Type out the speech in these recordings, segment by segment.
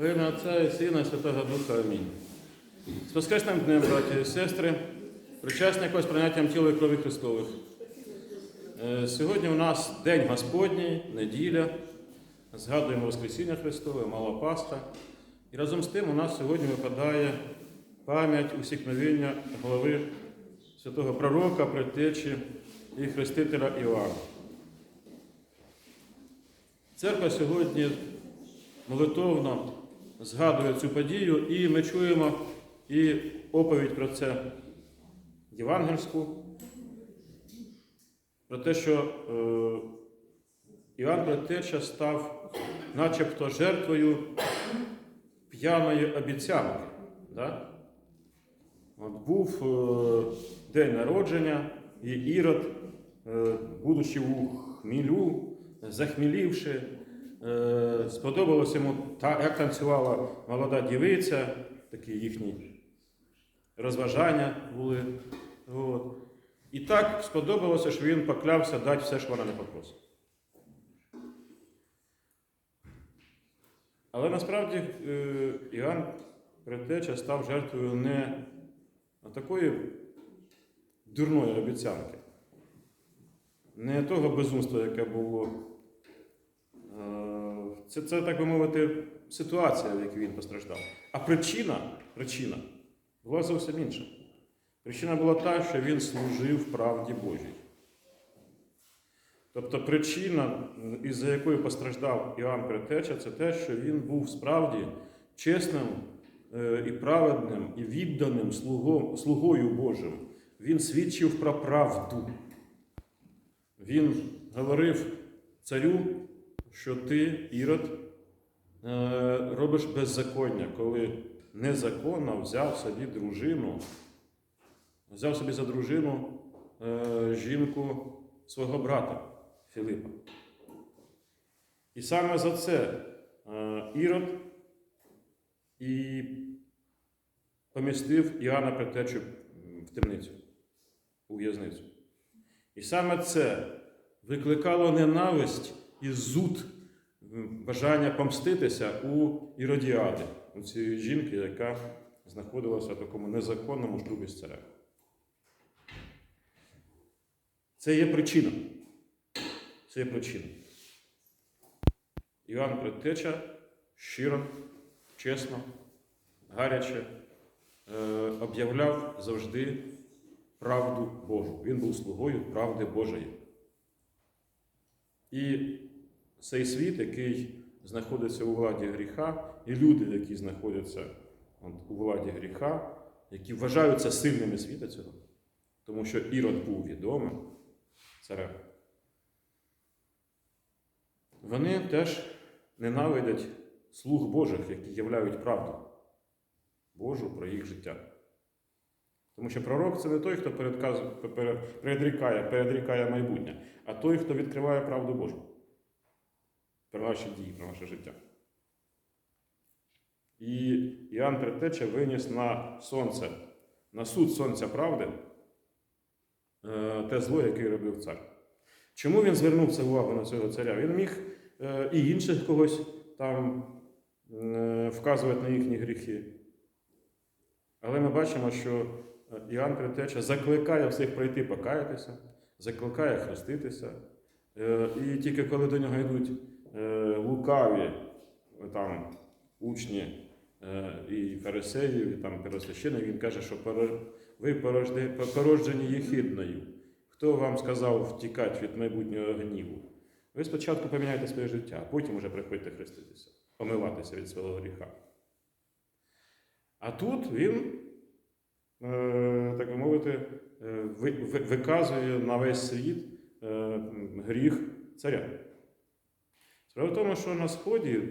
Во ім'я Отця і Сина, і Святого Духа. Амінь. З Воскресним днем, браті і сестри, причасні якось прийняттям тіла і крові Христових. Е, Сьогодні у нас День Господній, неділя. Згадуємо Воскресіння Христове, Мала Пасха. І разом з тим у нас сьогодні випадає пам'ять усікновення голови святого пророка, предтечі і хрестителя Іоанна. Церква сьогодні молитовно згадує цю подію, і ми чуємо і оповідь про це євангельську, про те, що е, Іоанн Предтеча став начебто жертвою п'яної обіцянки. Да? От був е, день народження, і Ірод, е, будучи у хмілю, захмілівши, е, сподобалось йому, як танцювала молода дівиця, такі їхні розважання були. От. І так сподобалося, що він поклявся дати все, що вона не попросить. Але насправді е, Іоанн Предтеча став жертвою не такої дурної обіцянки, не того безумства, яке було. Це, це, так би мовити, ситуація, в якій він постраждав. А причина, причина була зовсім інша. Причина була та, що він служив правді Божій. Тобто причина, із-за якої постраждав Іоанн Предтеча, це те, що він був справді чесним е, і праведним, і відданим слугом, слугою Божим. Він свідчив про правду. Він говорив царю, що ти, Ірод, е, робиш беззаконня, коли незаконно взяв собі дружину, взяв собі за дружину е, жінку свого брата Філипа. І саме за це е, Ірод і помістив Іоанна Предтечу в темницю, у в'язницю. І саме це викликало ненависть і зуд, бажання помститися у Іродіади, у цієї жінки, яка знаходилася в такому незаконному шлюбі з царем. Це є причина. Це є причина. Іван Предтеча щиро, чесно, гаряче е, об'являв завжди правду Божу. Він був слугою правди Божої. І цей світ, який знаходиться у владі гріха, і люди, які знаходяться у владі гріха, які вважаються сильними світа цього, тому що Ірод був відомим царем. Вони теж ненавидять слуг Божих, які являють правду Божу про їх життя. Тому що пророк це не той, хто передрікає, передрікає майбутнє, а той, хто відкриває правду Божу про наші дії, про наше життя. І Іоанн Предтеча виніс на сонце, на суд сонця правди е, те зло, яке робив цар. Чому він звернув це увагу на цього царя? Він міг е, і інших когось там е, вказувати на їхні гріхи. Але ми бачимо, що Іоанн Предтеча закликає всіх пройти покаятися, закликає хреститися. І тільки коли до нього йдуть лукаві е, там, учні е, і фарисеїв, і там первосвященик, він каже, що ви породжені єхидною. Хто вам сказав втікати від майбутнього гніву? Ви спочатку поміняйте своє життя, а потім вже приходьте хреститися, помиватися від свого гріха. А тут він, е, так би мовити, е, ви- ви- виказує на весь світ е, гріх царя. Справа в тому, що на Сході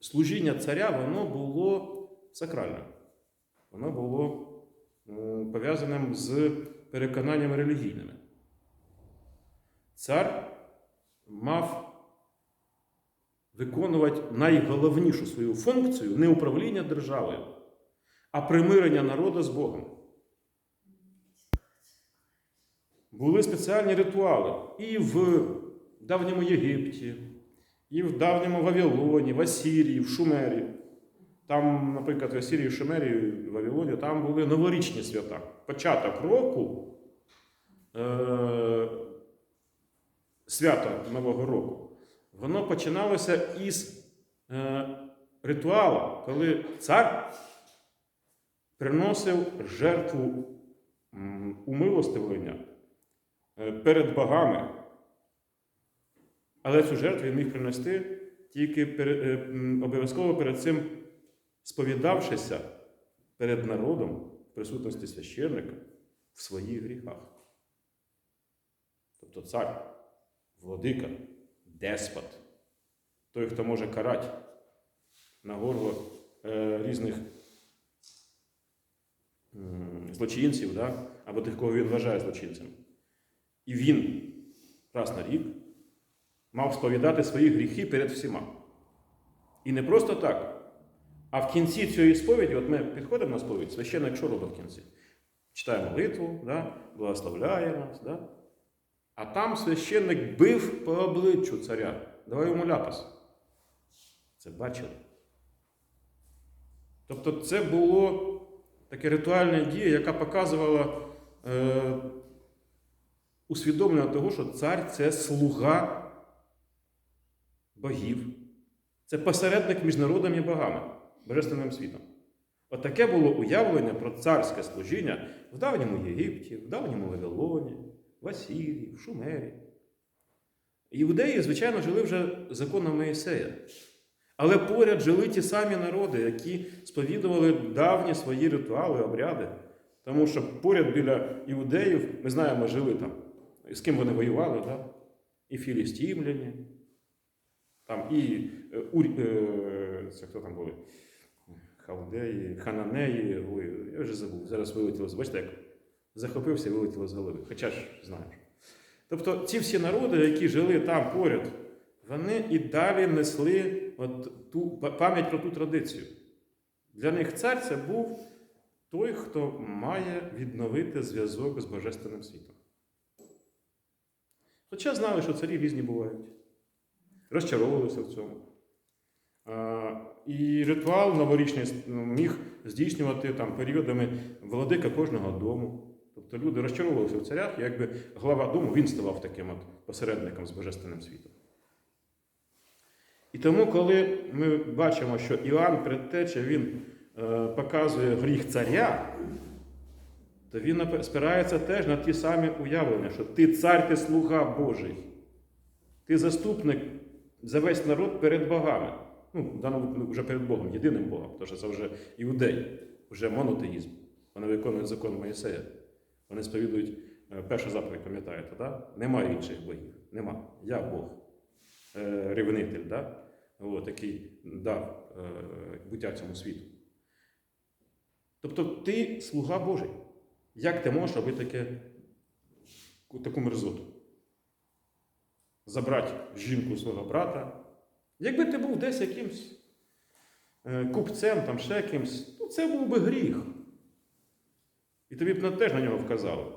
служіння царя воно було сакральним. Воно було м, пов'язаним з переконаннями релігійними. Цар мав виконувати найголовнішу свою функцію не управління державою, а примирення народу з Богом. Були спеціальні ритуали і в давньому Єгипті, і в давньому Вавилоні, в Асірії, в Шумері. Там, наприклад, в Асірії, в Шумері, в Вавилоні, там були новорічні свята. Початок року, е- свято Нового року, воно починалося із е- ритуалу, коли цар приносив жертву умилостивлення е, перед богами. Але цю жертву він міг принести тільки е, обов'язково перед цим сповідавшися перед народом в присутності священника в своїх гріхах. Тобто цар, владика, деспот, той, хто може карати на горло е, різних злочинців, да? або тих, кого він вважає злочинцем. І він раз на рік мав сповідати свої гріхи перед всіма. І не просто так. А в кінці цієї сповіді, от ми підходимо на сповідь, священник що робить в кінці? Читає молитву, да? благословляє нас. Да? А там священник бив по обличчю царя. Давай йому ляпас. Це бачили. Тобто це було таке ритуальна дія, яка показувала е, усвідомлення того, що цар це слуга богів. Це посередник між народом і богами, божественним світом. Отаке було уявлення про царське служіння в давньому Єгипті, в давньому Вавилоні, в Асірії, в Шумері. Іудеї, звичайно, жили вже законом Моїсея. Але поряд жили ті самі народи, які сповідували давні свої ритуали, обряди. Тому що поряд біля іудеїв, ми знаємо, жили там, з ким вони воювали, да? і філістімляні, там, і е, е, це хто там були? Халдеї, Хананеї, ой, я вже забув. Зараз вилетіло бачите, як захопився і вилетіло з голови. Хоча ж знаєш. Тобто ці всі народи, які жили там поряд, вони і далі несли от ту пам'ять про ту традицію. Для них цар це був той, хто має відновити зв'язок з Божественним світом. Хоча знали, що царі різні бувають, розчаровувалися в цьому. І ритуал новорічний ну, міг здійснювати там періодами владика кожного дому. Тобто люди розчаровувалися в царях, якби глава дому він ставав таким от посередником з божественним світом. І тому, коли ми бачимо, що Іоанн предтеча, він е, показує гріх царя, то він спирається теж на ті самі уявлення, що ти цар, ти слуга Божий, ти заступник за весь народ перед богами. Ну, в даному випадку вже перед Богом, єдиним Богом, тому що це вже іудей, вже монотеїзм. Вони виконують закон Моїсея. Вони сповідують е, першу заповідь, пам'ятаєте, да? немає інших богів. Нема. Я Бог. Е, ревнитель, да? От, який дав е, буття цьому світу. Тобто ти слуга Божий. Як ти можеш робити таке, таку мерзоту? Забрати жінку свого брата. Якби ти був десь якимсь е, купцем, там ще кимсь, ну це був би гріх. І тобі б на- теж на нього вказали.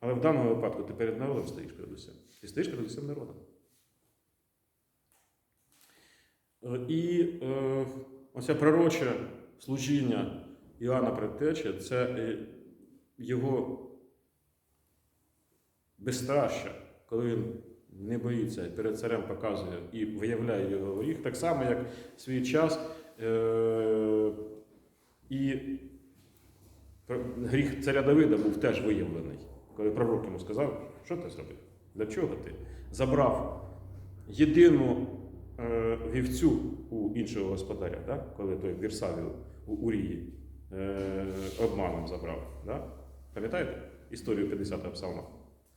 Але в даному випадку ти перед народом стоїш перед усім. Ти стоїш перед усім народом. Е, І е, оце пророче служіння Іоанна Предтечі це е, його безстраща, коли він не боїться, перед царем показує і виявляє його гріх, так само, як в свій час е, і гріх царя Давида був теж виявлений, коли пророк йому сказав, що ти зробив? Для чого ти? Забрав єдину е, вівцю у іншого господаря, да? коли той Вірсавію у Урії е, обманом забрав. Да? Пам'ятаєте історію 50-го псалма?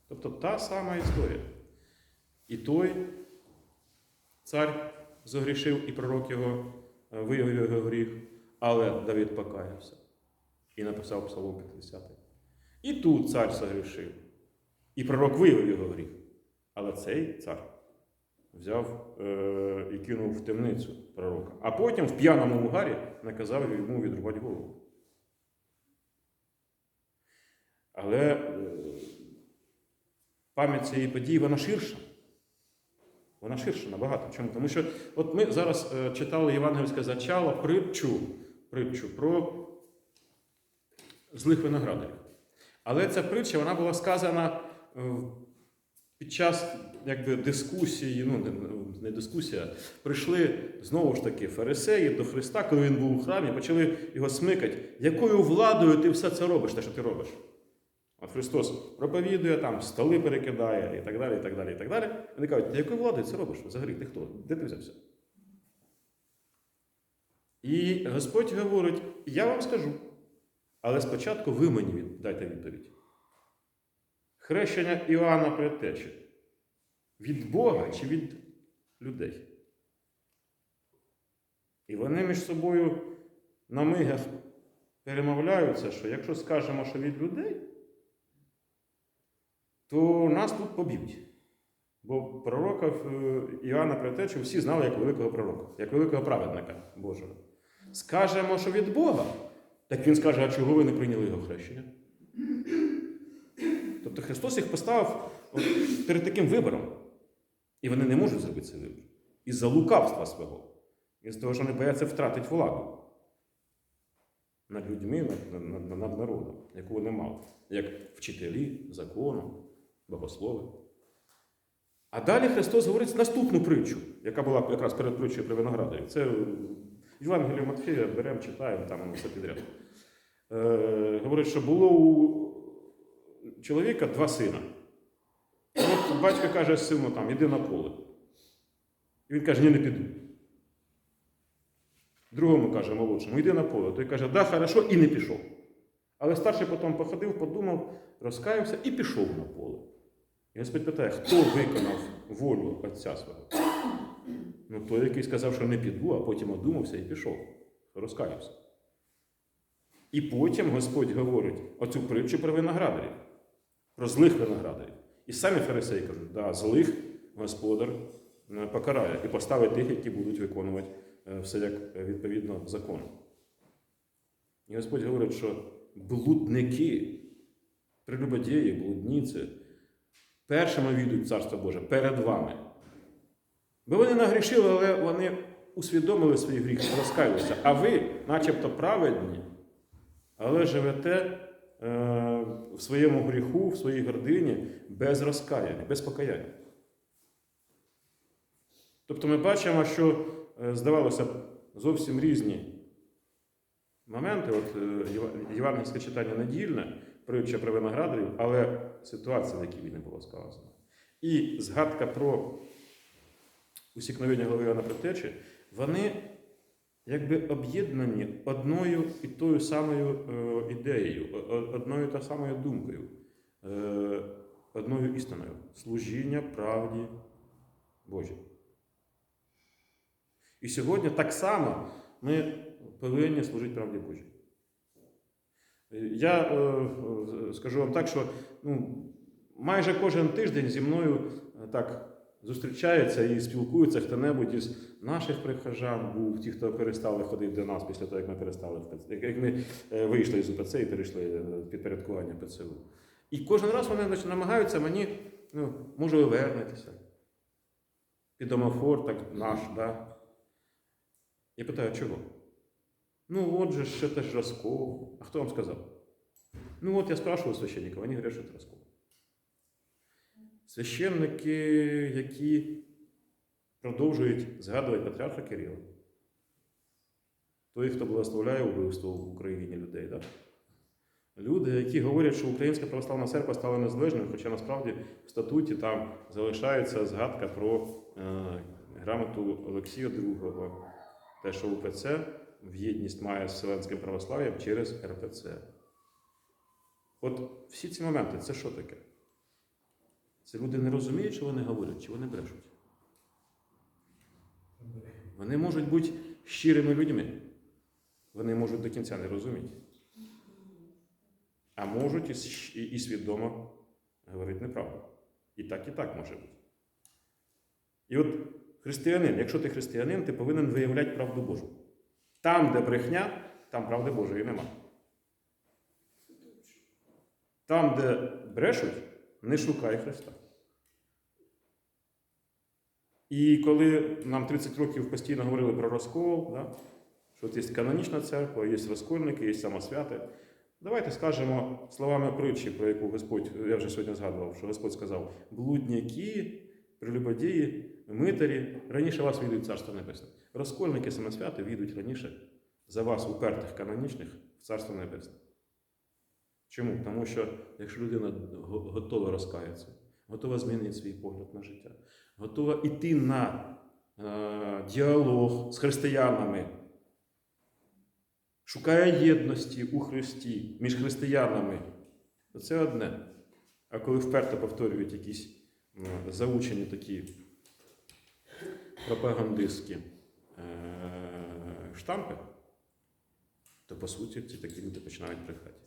Тобто та сама історія. І той цар зогрішив, і пророк його е, виявив його гріх, але Давид покаявся і написав Псалом 50. І тут цар согрішив, і пророк виявив його гріх. Але цей цар взяв е, і кинув в темницю пророка. А потім в п'яному угарі наказав йому відрубати голову. Але е, пам'ять цієї події вона ширша. Вона ширша набагато. Чому? Тому що от ми зараз е, читали євангельське зачало притчу, притчу про злих виноградарів. Але ця притча вона була сказана е, під час якби, дискусії, ну не- не дискусія, прийшли знову ж таки фарисеї до Христа, коли він був у храмі, почали його смикати. Якою владою ти все це робиш, те, що ти робиш? От Христос проповідує там, столи перекидає і так далі, і так далі, і так далі. Вони кажуть, «Та якою владою це робиш? Взагалі, ти хто? Де ти взявся? І Господь говорить: я вам скажу, але спочатку ви мені дайте відповідь. Хрещення Іоанна Предтечі від Бога чи від людей? І вони між собою на мигах перемовляються, що якщо скажемо, що від людей, то нас тут поб'ють. Бо пророка е, Іоанна Предтечу всі знали як великого пророка, як великого праведника Божого. Скажемо, що від Бога, так він скаже, а чого ви не прийняли його хрещення? Тобто Христос їх поставив перед таким вибором. І вони не можуть зробити цей вибір. Із-за лукавства свого. Із того, що вони бояться втратити владу над людьми, над, над, над, народом, яку вони мали, як вчителі закону, богослови. А далі Христос говорить наступну притчу, яка була якраз перед притчею про виноградарі. Це Євангелію Матфея беремо, читаємо, там все підряд. Е, говорить, що було у чоловіка два сина. От батько каже сину там, іди на поле. І він каже, ні, не піду. Другому каже, молодшому, йди на поле. Той каже, да, хорошо, і не пішов. Але старший потім походив, подумав, розкаявся і пішов на поле. І Господь питає, хто виконав волю отця свого? Ну, той, який сказав, що не піду, а потім одумався і пішов, розкаявся. І потім Господь говорить оцю притчу про виноградарів, про злих виноградарів. І самі фарисеї кажуть, да, злих господар е, покарає і поставить тих, які будуть виконувати е, все як е, відповідно закону. І Господь говорить, що блудники, прелюбодії, блудниці першими війдуть Царство Боже перед вами. Бо вони нагрішили, але вони усвідомили свій гріх, розкаялися. А ви, начебто праведні, але живете е, в своєму гріху, в своїй гордині без розкаяння, без покаяння. Тобто ми бачимо, що, е, здавалося б, зовсім різні моменти. От е, євангельське читання недільне, притча про виноградарів, але ситуація, в якій не було сказано. І згадка про усікновення голови Іоанна Предтечі, вони якби об'єднані одною і тою самою е, ідеєю, одною та самою думкою, е, одною істиною служіння правді Божій. І сьогодні так само ми повинні служити правді Божій. Я е, е, скажу вам так, що ну, майже кожен тиждень зі мною е, так зустрічається і спілкується хто-небудь із наших прихожан, був ті, хто перестали ходити до нас після того, як ми перестали як- ми е, вийшли з УПЦ і перейшли підпорядкування ПЦУ. І кожен раз вони значить, намагаються мені, ну, може, ви вернетеся. Під домофор, так наш, да? Я питаю, чого? Ну, от же ще теж Росков. А хто вам сказав? Ну, от я спрашивав священників, вони говорять, що це Росков. Священники, які продовжують згадувати патріарха Кирила. Той, хто благословляє вбивство в Україні людей. Да? Люди, які говорять, що Українська православна церква стала незалежною, хоча насправді в статуті там залишається згадка про е, грамоту Олексія II, те, що УПЦ в єдність має з Вселенським православ'ям через РПЦ. От всі ці моменти, це що таке? Це люди не розуміють, що вони говорять, чи вони брешуть. Вони можуть бути щирими людьми. Вони можуть до кінця не розуміти. А можуть і, свідомо говорити неправду. І так, і так може бути. І от християнин, якщо ти християнин, ти повинен виявляти правду Божу. Там, де брехня, там правди Божої нема. Там, де брешуть, не шукай Христа. І коли нам 30 років постійно говорили про розкол, да, що от є канонічна церква, є розкольники, є самосвяти, давайте скажемо словами притчі, про яку Господь, я вже сьогодні згадував, що Господь сказав: блудняки, прелюбодії, митарі, раніше вас війдуть Царство Небесне. Розкольники, самосвяти війдуть раніше за вас, упертих канонічних, в Царство Небесне. Чому? Тому що якщо людина готова розкаятися, готова змінити свій погляд на життя, готова йти на е, діалог з християнами, шукає єдності у Христі між християнами, то це одне. А коли вперто повторюють якісь заучені такі пропагандистські штампи, то по суті ці такі люди починають брехати.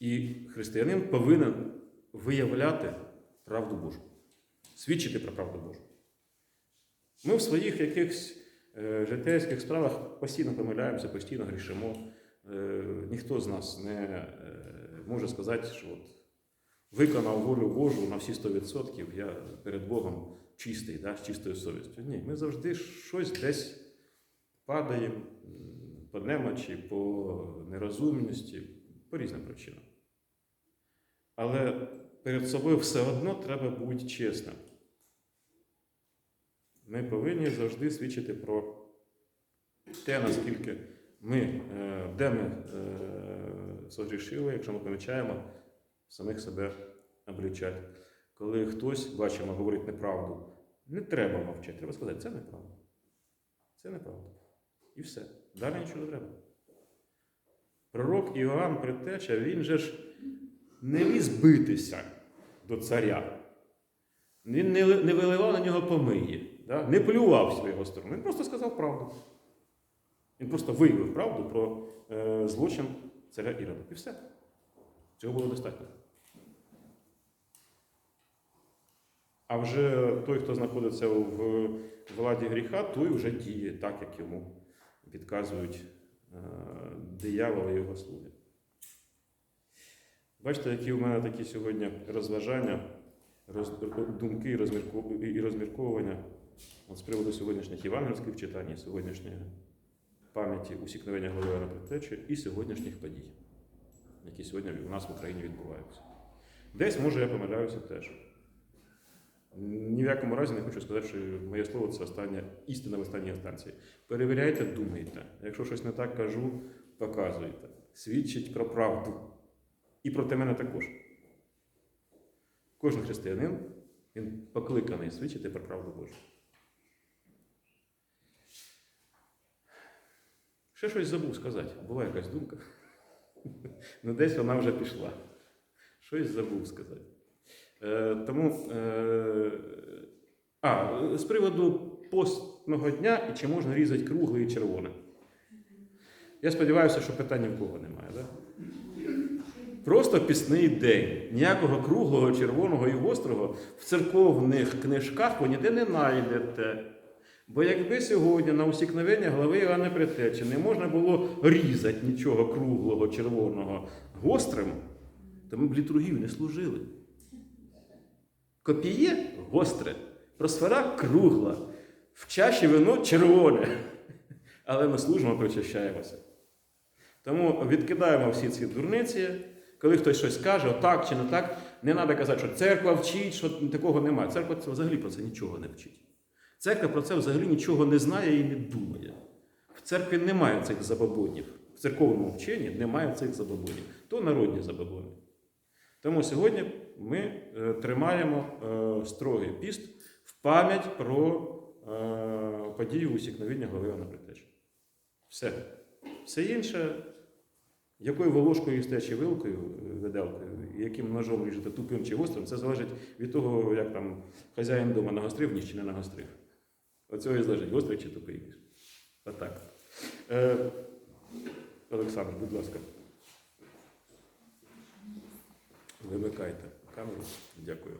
І християнин повинен виявляти правду Божу, свідчити про правду Божу. Ми в своїх якихось е, житейських справах постійно помиляємося, постійно грішимо. Е, ніхто з нас не е, може сказати, що от виконав волю Божу на всі 100%, я перед Богом чистий, да, з чистою совістю. Ні, ми завжди щось десь падаємо по немочі, по нерозумності, по різним причинам. Але перед собою все одно треба бути чесним. Ми повинні завжди свідчити про те, наскільки ми, е, де ми е, согрішили, якщо ми помічаємо, самих себе облічати. Коли хтось, бачимо, говорить неправду, не треба мовчати, треба сказати, це неправда. Це неправда. І все. Далі нічого не треба. Пророк Іоанн Предтеча, він же ж не ліз битися до царя. Він не, виливав на нього помиї, не плював його сторону. Він просто сказав правду. Він просто виявив правду про е, злочин царя Ірода. І все. Цього було достатньо. А вже той, хто знаходиться в владі гріха, той вже діє так, як йому підказують е, диявол і його слуги. Бачите, які у мене такі сьогодні розважання, роз, думки і розмірковування з приводу сьогоднішніх євангельських читань, сьогоднішньої пам'яті усікновення голови на предтечі і сьогоднішніх подій, які сьогодні у нас в Україні відбуваються. Десь, може, я помиляюся теж. Ні в якому разі не хочу сказати, що моє слово це остання істина в останній інстанції. Перевіряйте, думайте. Якщо щось не так кажу, показуйте. Свідчить про правду. І проти мене також. Кожен християнин він покликаний свідчити про правду Божу. Ще щось забув сказати. Була якась думка. Ну, десь вона вже пішла. Щось забув сказати. Е, тому, е, а, з приводу постного дня і чи можна різати кругле і червоне. Я сподіваюся, що питань ні в кого немає. Да? Просто пісний день. Ніякого круглого, червоного і гострого в церковних книжках ви ніде не знайдете. Бо якби сьогодні на усікновення глави Іоанна Предтечі не можна було різати нічого круглого, червоного гострим, то ми б літургію не служили. Копіє гостре, просфера кругла, в чаші вино червоне. Але ми служимо, причащаємося. Тому відкидаємо всі ці дурниці. Коли хтось щось каже, так чи не так, не треба казати, що церква вчить, що такого немає. Церква це взагалі про це нічого не вчить. Церква про це взагалі нічого не знає і не думає. В церкві немає цих забобонів. В церковному вченні немає цих забобонів. То народні забобони. Тому сьогодні ми е, тримаємо е, строгий піст в пам'ять про е, подію усікновення голови на Предтечі. Все. Все інше, якою волошкою їсте, чи вилкою, виделкою, яким ножом ріжете тупим чи гострим, це залежить від того, як там хазяїн дома нагострив ніж чи не нагострив. От цього і залежить, гострий чи тупий. Отак. Е, Олександр, будь ласка. Вимикайте камеру. Дякую.